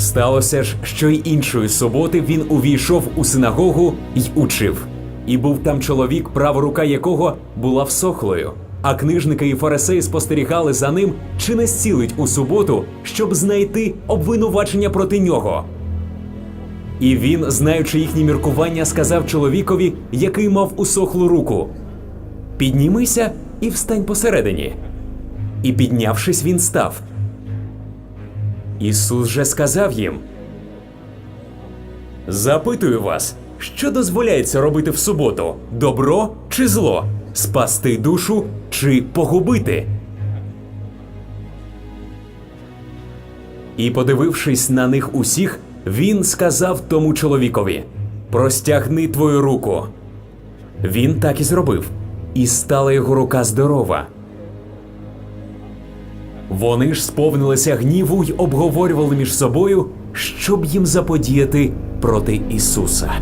Сталося ж, що й іншої суботи він увійшов у синагогу й учив. І був там чоловік, права рука якого була всохлою. А книжники і фарисеї спостерігали за ним, чи не зцілить у суботу, щоб знайти обвинувачення проти нього. І він, знаючи їхні міркування, сказав чоловікові, який мав усохлу руку: Піднімися і встань посередині. І піднявшись, він став. Ісус же сказав їм: Запитую вас, що дозволяється робити в суботу: добро чи зло, спасти душу чи погубити? І, подивившись на них усіх, він сказав тому чоловікові: Простягни твою руку. Він так і зробив, і стала його рука здорова. Вони ж сповнилися гніву й обговорювали між собою, щоб їм заподіяти проти Ісуса.